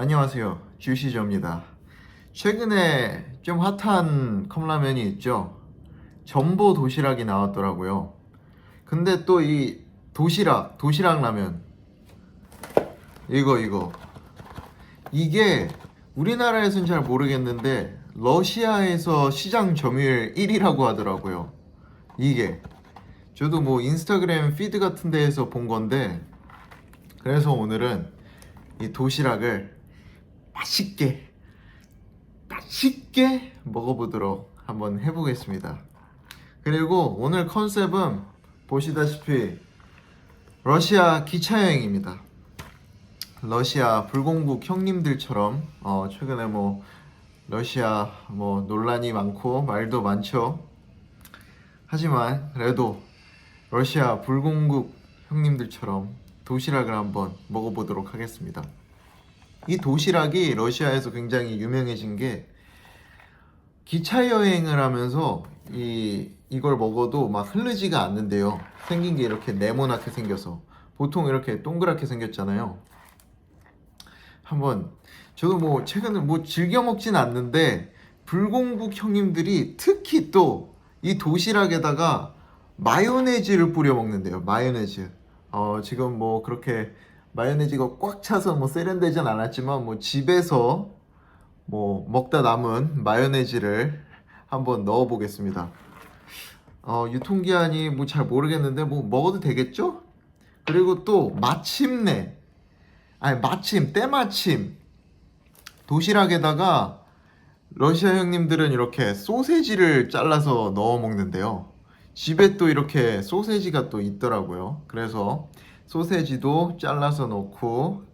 안녕하세요. 주시저입니다. 최근에 좀 핫한 컵라면이 있죠. 전보 도시락이 나왔더라고요. 근데 또 이 도시락, 도시락 라면. 이거, 이거. 이게 우리나라에서는 잘 모르겠는데, 러시아에서 시장 점유율 1위라고 하더라고요. 이게. 저도 뭐 인스타그램 피드 같은 데에서 본 건데, 그래서 오늘은 이 도시락을 맛있게 맛있게 먹어보도록 한번 해보겠습니다. 그리고 오늘 컨셉은 보시다시피 러시아 기차 여행입니다. 러시아 불공국 형님들처럼 어, 최근에 뭐 러시아 뭐 논란이 많고 말도 많죠. 하지만 그래도 러시아 불공국 형님들처럼 도시락을 한번 먹어보도록 하겠습니다. 이 도시락이 러시아에서 굉장히 유명해진 게 기차 여행을 하면서 이 이걸 먹어도 막 흐르지가 않는데요. 생긴 게 이렇게 네모나게 생겨서 보통 이렇게 동그랗게 생겼잖아요. 한번 저도 뭐 최근에 뭐 즐겨 먹진 않는데 불공국 형님들이 특히 또 이 도시락에다가 마요네즈를 뿌려 먹는데요. 마요네즈. 어, 지금 뭐 그렇게 마요네즈가 꽉 차서 뭐 세련되진 않았지만 뭐 집에서 뭐 먹다 남은 마요네즈를 한번 넣어 보겠습니다. 어, 유통기한이 뭐 잘 모르겠는데 뭐 먹어도 되겠죠? 그리고 또 마침내 아니 마침 때마침 도시락에다가 러시아 형님들은 이렇게 소세지를 잘라서 넣어 먹는데요. 집에 또 이렇게 소세지가 또 있더라고요. 그래서 소세지도 잘라서 넣고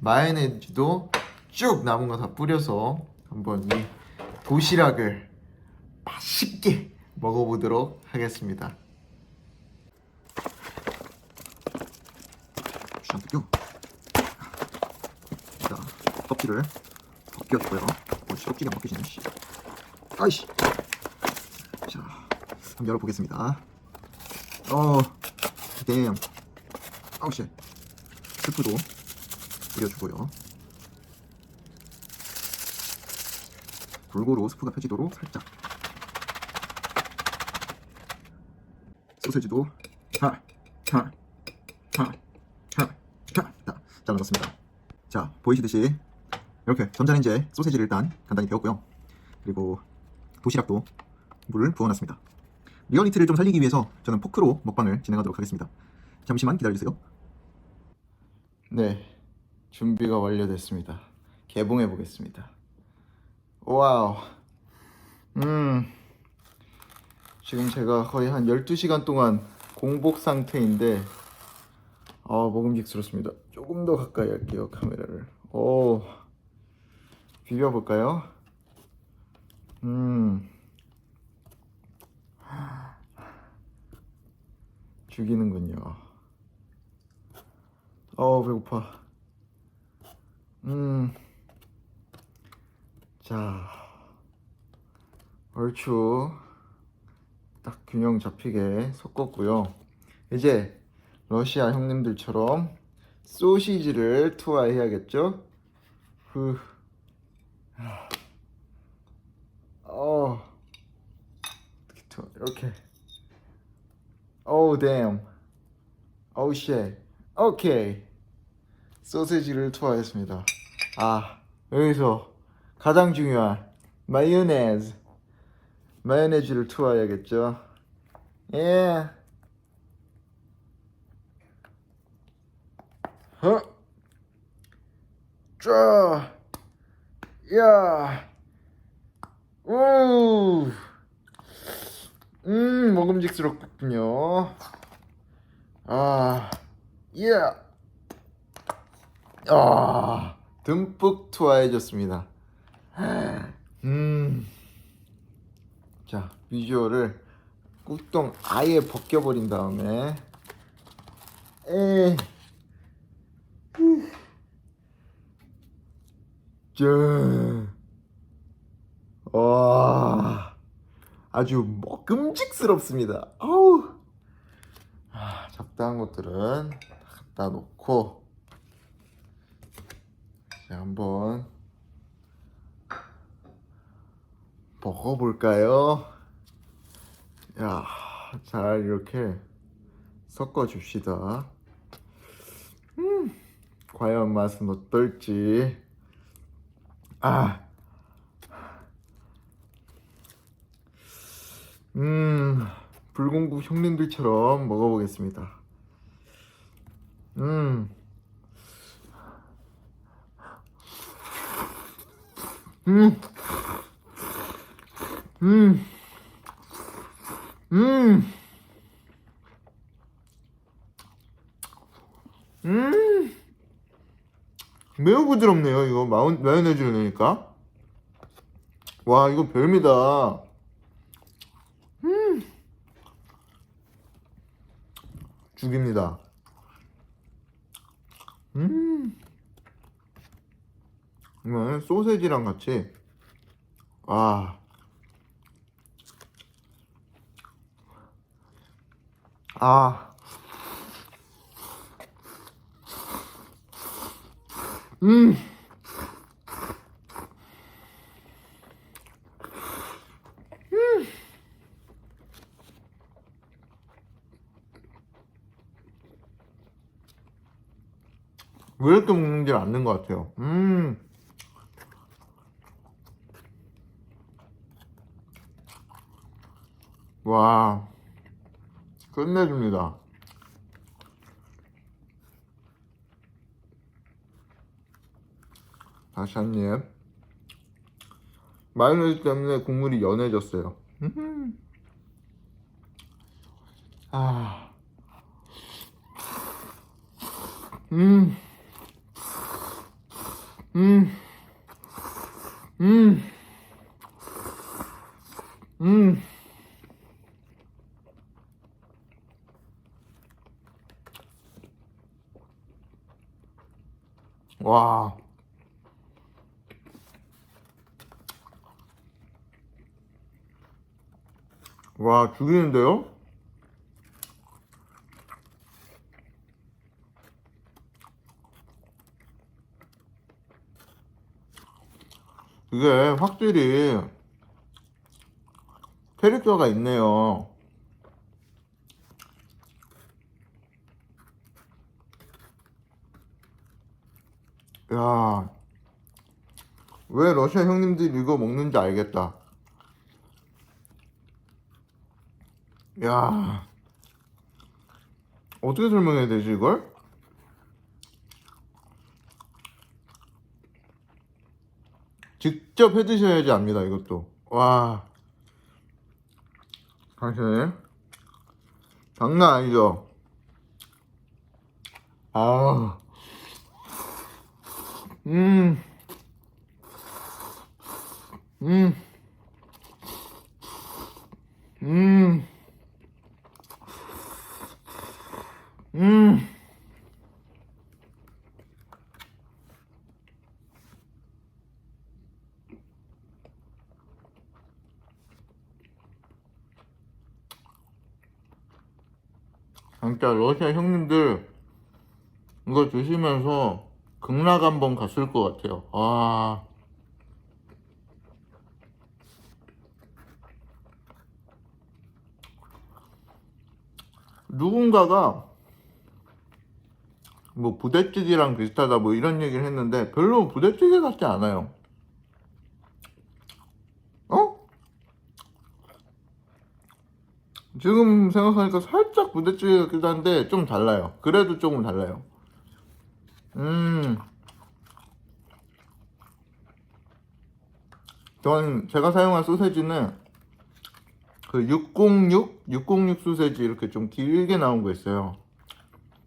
마요네즈도 쭉 남은 거 다 뿌려서 한번 이 도시락을 맛있게 먹어보도록 하겠습니다. 샴푸요. 자, 껍질을 벗겨주고요. 어, 씨, 껍질이 안 벗겨지네. 씨. 아이씨. 자, 한번 열어보겠습니다. 어, 댐. 아우 씨. 스프도 뿌려주고요. 골고루 스프가 펴지도록 살짝. 소세지도. 자, 잘라놨습니다. 자, 보이시듯이 이렇게 전자레인지에 소세지를 일단 간단히 데웠고요. 그리고 도시락도 물을 부어놨습니다. 리얼리티를 좀 살리기 위해서 저는 포크로 먹방을 진행하도록 하겠습니다. 잠시만 기다려주세요. 네, 준비가 완료됐습니다. 개봉해 보겠습니다. 와우. 음. 지금 제가 거의 한 12시간 동안 공복 상태인데 아, 먹음직스럽습니다. 조금 더 가까이 할게요, 카메라를. 오. 비벼 볼까요? 음. 죽이는군요. 어, 배고파. 음. 자. 얼추 딱 균형 잡히게 섞었고요. 이제 러시아 형님들처럼 소시지를 투하해야겠죠? 후. 하. 어. 이렇게. Oh damn. 오케이. 소시지를 투하했습니다. 아, 여기서 가장 중요한 마요네즈. 마요네즈를 투하해야겠죠. 예. 허. 쫙. 야. 우. 음, 먹음직스럽군요. 아. 예. 아. 듬뿍 투하해줬습니다. 음. 자, 비주얼을 꾹동 아예 벗겨버린 다음에 에. 짠. 와. 아주 먹음직스럽습니다. 아우. 아, 적당한 것들은 다 갖다 놓고 자, 한번 먹어볼까요? 야, 잘 이렇게 섞어 줍시다. 음, 과연 맛은 어떨지. 아, 음, 불공부 형님들처럼 먹어보겠습니다. 음, 음, 음, 음, 음, 매우 부드럽네요. 이거 마운, 마요네즈를 넣으니까. 와, 이거 별미다. 죽입니다. 음. 이거는 소세지랑 같이 아. 아. 음. 왜 이렇게 먹는지 않는 것 같아요. 음. 와. 끝내줍니다. 다시 한 입. 마요네즈 때문에 국물이 연해졌어요. 음. 아. 음. 음. 음. 음. 와. 와, 죽이는데요? 이게 확실히 캐릭터가 있네요. 야, 왜 러시아 형님들이 이거 먹는지 알겠다. 야, 어떻게 설명해야 되지 이걸? 직접 해 드셔야지 압니다 이것도 와 당신 장난 아니죠 아 음. 음. 음. 음. 진짜 러시아 형님들 이거 드시면서 극락 한번 갔을 것 같아요. 아. 누군가가 뭐 부대찌개랑 비슷하다 뭐 이런 얘기를 했는데 별로 부대찌개 같지 않아요. 어? 지금 생각하니까 살짝 부대찌개 같기도 한데 좀 달라요. 그래도 조금 달라요. 음. 전 제가 사용한 소세지는 그 606, 606 소세지 이렇게 좀 길게 나온 거 있어요.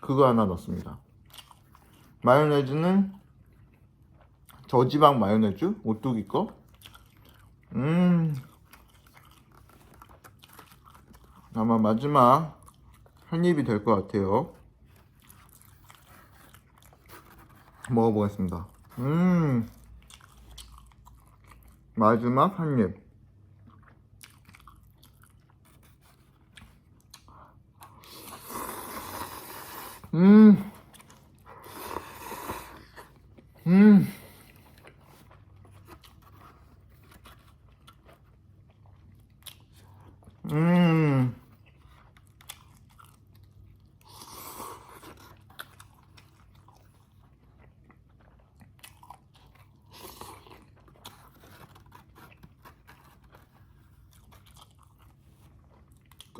그거 하나 넣습니다. 마요네즈는 저지방 마요네즈 오뚜기 거. 음. 아마 마지막 한 입이 될 것 같아요. 먹어보겠습니다. 음. 마지막 한 입.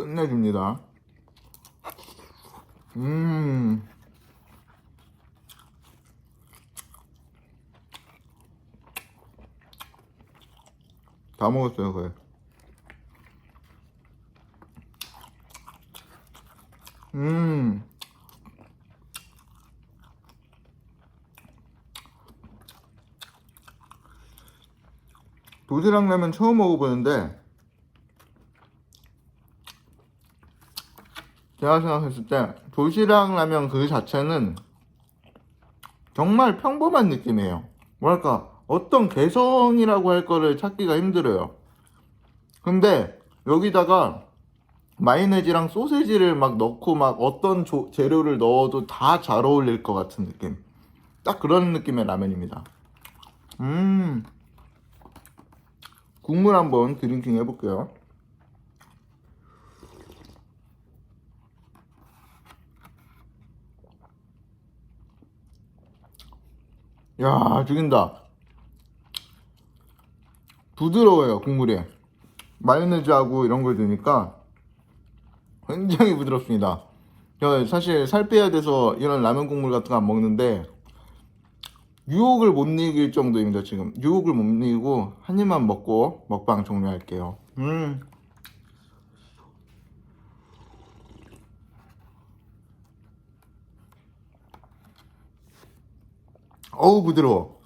끝내줍니다. 음. 다 먹었어요, 거의. 음. 도시락 라면 처음 먹어보는데 제가 생각했을 때 도시락 라면 그 자체는 정말 평범한 느낌이에요. 뭐랄까 어떤 개성이라고 할 거를 찾기가 힘들어요. 근데 여기다가 마요네즈랑 소세지를 막 넣고 막 어떤 조- 재료를 넣어도 다 잘 어울릴 것 같은 느낌. 딱 그런 느낌의 라면입니다. 음. 국물 한번 드링킹 해볼게요. 야, 죽인다. 부드러워요, 국물이. 마요네즈하고 이런 걸 넣으니까 굉장히 부드럽습니다. 저 사실 살 빼야 돼서 이런 라면 국물 같은 거 안 먹는데 유혹을 못 이길 정도입니다, 지금. 유혹을 못 이기고 한 입만 먹고 먹방 종료할게요. 음. 어우, 부드러워.